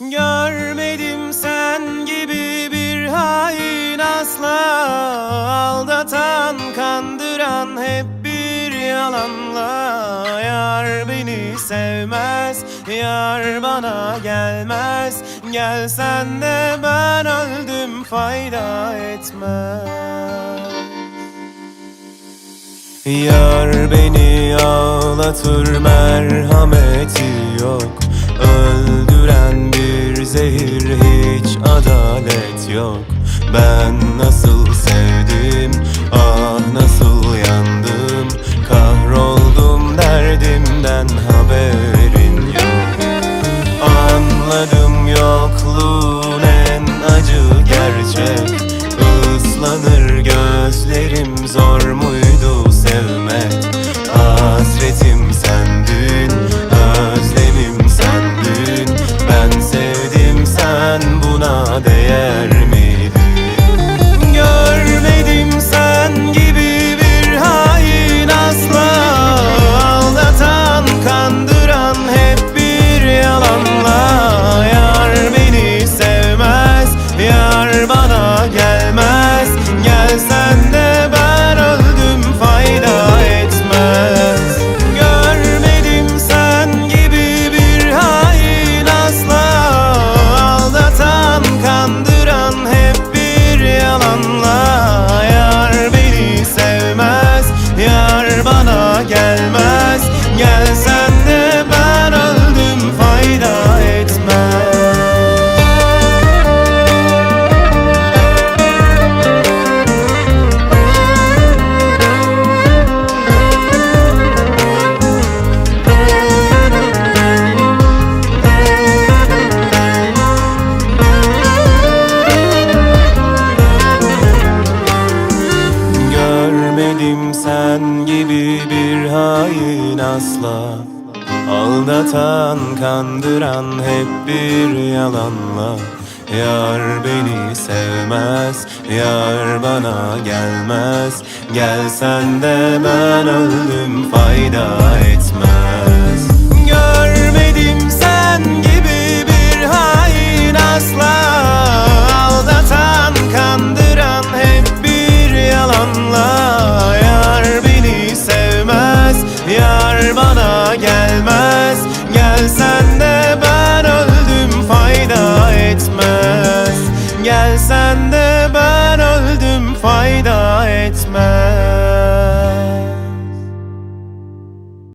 Görmedim sen gibi bir hain asla. Aldatan, kandıran hep bir yalanla. Yar beni sevmez, yar bana gelmez. Gelsen de ben öldüm fayda etmez. Yar beni ağlatır merhameti yok zehir hiç adalet yok. Ben nasıl sevdim ah nasıl yandım. Kahroldum derdimden haberin yok. Anladım yokluğun en acı gerçek. Islanır gözlerim zor muydu sevmek asla. Aldatan, kandıran hep bir yalanla. Yar beni sevmez, yar bana gelmez. Gelsen de ben öldüm fayda